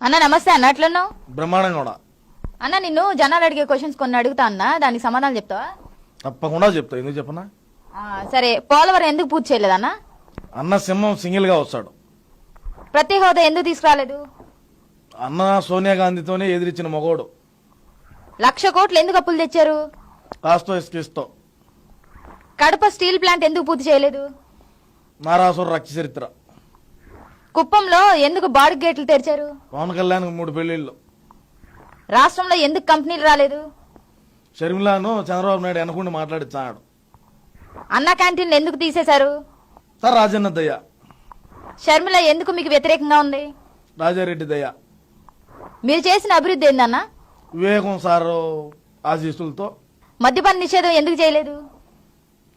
అన్న నమస్తే అన్న బ్రహ్మాండంగా కూడా అన్న నిన్ను జనాలు అడిగే క్వశ్చన్స్ కొన్ని అడుగుతా అన్న దానికి సమాధానం చెప్తావా? తప్పకుండా చెప్తా ఎందుకు చెప్పనా? ఆ, సరే పోలవరం ఎందుకు పూర్తి చేయలేదన్న అన్న? సింహం సింగిల్గా వస్తాడు. ప్రతి హోదా ఎందుకు తీసుకురాలేదు? అన్న సోనియా గాంధీతోనే ఎదిరించిన మగోడు. లక్ష కోట్లు ఎందుకు అప్పులు తెచ్చారు? కాస్తో ఇసుకిస్తో కడప స్టీల్ ప్లాంట్ ఎందుకు పూర్తి చేయలేదు? నారాసుర రక్త చరిత్ర. కుప్పంలో ఎందుకు బాడీ గేట్లు తెరిచారు? పవన్ కళ్యాణ్ మూడు పెళ్ళిళ్ళు రాష్ట్రంలో ఎందుకు కంపెనీలు రాలేదు? షర్మిలాను చంద్రబాబు నాయుడు వెనకుండా మాట్లాడిచ్చాడు. అన్న క్యాంటీన్లు ఎందుకు తీసేశారు? సార్ రాజన్న దయ్య షర్మిల ఎందుకు మీకు వ్యతిరేకంగా ఉంది? రాజారెడ్డి దయ్య మీరు చేసిన అభివృద్ధి ఏందన్న? వివేకం సారు ఆశీస్సులతో. మద్యపాన నిషేధం ఎందుకు చేయలేదు?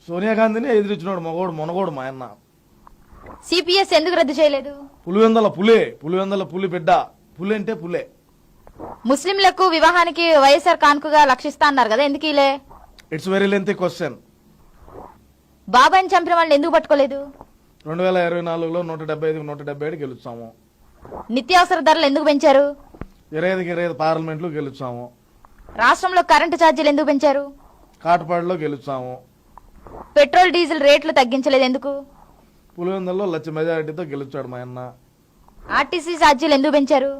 సోనియా గాంధీని ఎదిరించినాడు మగోడు మొనగోడు మా అన్న. సిపిఎస్ ఎందుకు రద్దు చేయలేదు? పులివెందల పులే పులివెందల పులి బిడ్డ. పులి అంటే పులే. ముస్లింలకు వివాహానికి వైఎస్ఆర్ కానుకగా లక్షిస్తా అన్నారు కదా ఎందుకు ఇలే ఇట్స్ వెరీ లెంతీ క్వశ్చన్ బాబాయిని చంపిన వాళ్ళని ఎందుకు పట్టుకోలేదు? రెండు వేల ఇరవై నాలుగులో నూట డెబ్బై ఐదుకి నూట డెబ్బై ఏడు గెలుస్తాము. నిత్యావసర ధరలు ఎందుకు పెంచారు? ఇరవై ఐదుకి ఇరవై ఐదు పార్లమెంట్లో గెలుస్తాము. రాష్ట్రంలో కరెంటు ఛార్జీలు ఎందుకు పెంచారు? కాటపాడులో గెలుస్తాము. పెట్రోల్ డీజిల్ రేట్లు తగ్గించలేదు ఎందుకు? పులివెందుల్లో లక్ష మెజారిటీతో గెలుచాడు మా అన్న. ఆర్టీసీ ఛార్జీలు ఎందుకు పెంచారు?